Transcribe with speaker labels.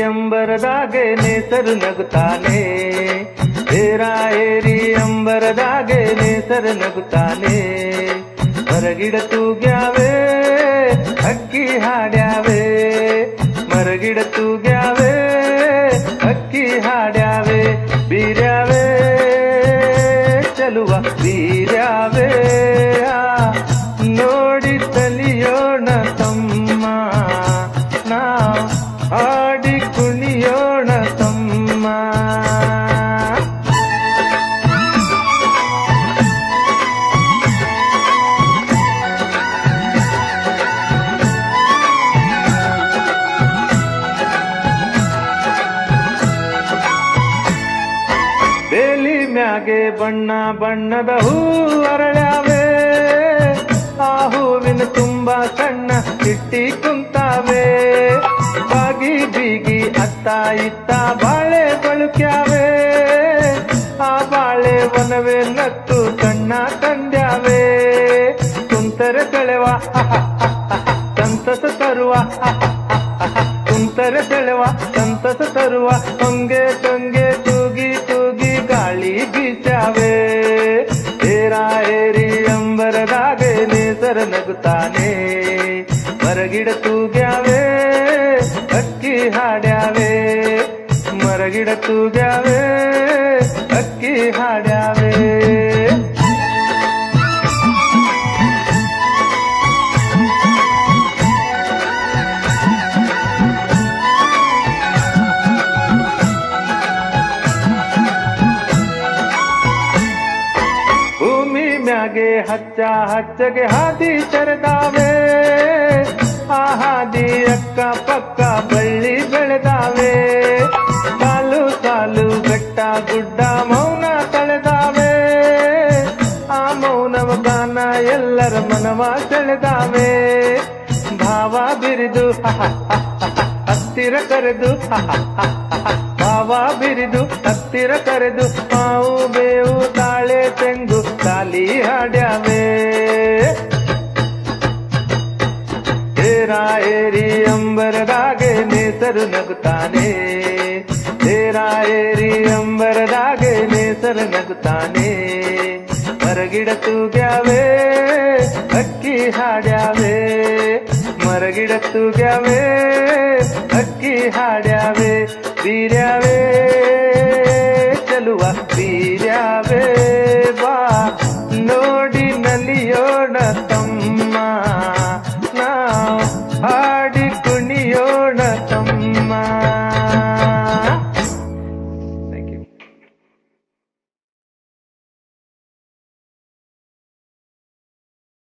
Speaker 1: ಅಂಬರದಾಗೆ ನೇಸರು ನಗುತ್ತಾನೆ. Era ಏರಿ ಅಂಬರದಾಗೆ ನೇಸರು ನಗುತ್ತಾನೆ. ಮರಗಿಡ ತೂಗ್ಯಾವೆ ಅಕ್ಕಿ ಹಾಡ್ಯಾವೆ. ಮರಗಿಡ ತೂಗ್ಯಾವೆ ಅಕ್ಕಿ ಹಾಡ್ಯಾವೆ. ಬೀರ್ಯಾವೆ, ಚಲುವ ಬೀರ್ಯಾವೆ. ಬೇಲಿ ಮ್ಯಾಗೆ ಬಣ್ಣ ಬಣ್ಣದ ಹೂ ಅರಳ್ಯಾವೆ. ಆ ಹೂವಿನ ತುಂಬ ಸಣ್ಣ ಇಟ್ಟಿ ಕುಂತಾವೆ. ಬಾಗಿ ಬೀಗಿ ಅತ್ತ ಇತ್ತ ಬಾಳೆ ಬಳುಕ್ಯಾವೆ. ಆ ಬಾಳೆ ವನವೇ ನತ್ತು ಕಣ್ಣ ತಂದ್ಯಾವೆ. ಕುಂತರೆ ಸೆಳೆವ ಸಂತಸ ತರುವ ಕುಂತರೆ ಸೆಳೆವ, ಸಂತಸ ತರುವ, ಹೊಂಗೆ ತೂಗಿ ಗಾಳಿ ಬೀಸಾವೆ ಏರ ಏರಿ ಅಂಬರದಾಗೆ ನೇಸರ ನಗುತ್ತಾನೆ ಮರಗಿಡ ತೂಗ್ಯಾವೆ ಅಕ್ಕಿ ಹಾಡ್ಯಾವೆ ಮರಗಿಡ ತೂಗ್ಯಾವೆ ಅಕ್ಕಿ ಮ್ಯಾಗೆ ಹಚ್ಚ, ಹಚ್ಚಗೆ ಹಾದಿ ತೆರೆದಾವೆ. ಆ ಹಾದಿ ಅಕ್ಕ ಪಕ್ಕ ಬಳ್ಳಿ ಬೆಳೆದಾವೆ. ಸಾಲು ಸಾಲು ಬೆಟ್ಟ ಗುಡ್ಡ ಮೌನ ತಳೆದಾವೆ ಆ ಮೌನವ ಗಾನ ಎಲ್ಲರ ಮನವ ಸೆಳೆದಾವೆ. ಭಾವ ಬಿರಿದು ಹತ್ತಿರ ಕರೆದು ಭಾವ ಬಿರಿದು, ಹತ್ತಿರ ಕರೆದು, ಮಾವು ಬೇವು, ತಾಳೆ ತೆಂಗು, ತಾಲಿ ಹಾಡ್ಯಾವೆ. ಏರ ಏರಿ ಅಂಬರದಾಗೆ ನೇಸರು ನಗುತ್ತಾನೆ. ಏರ ಏರಿ ಅಂಬರದಾಗೆ ನೇಸರು ನಗುತ್ತಾನೆ. ಮರಗಿಡ ತೂಗ್ಯಾವೆ, ಅಕ್ಕಿ ಹಾಡ್ಯಾವೆ. ಮರಗಿಡ ತೂಗ್ಯಾವೆ, ಅಕ್ಕಿ ಹಾಡ್ಯಾವೆ. ಬೀರ್ಯಾವೆ ಚಲುವ ಬೀರ್ಯಾವೆ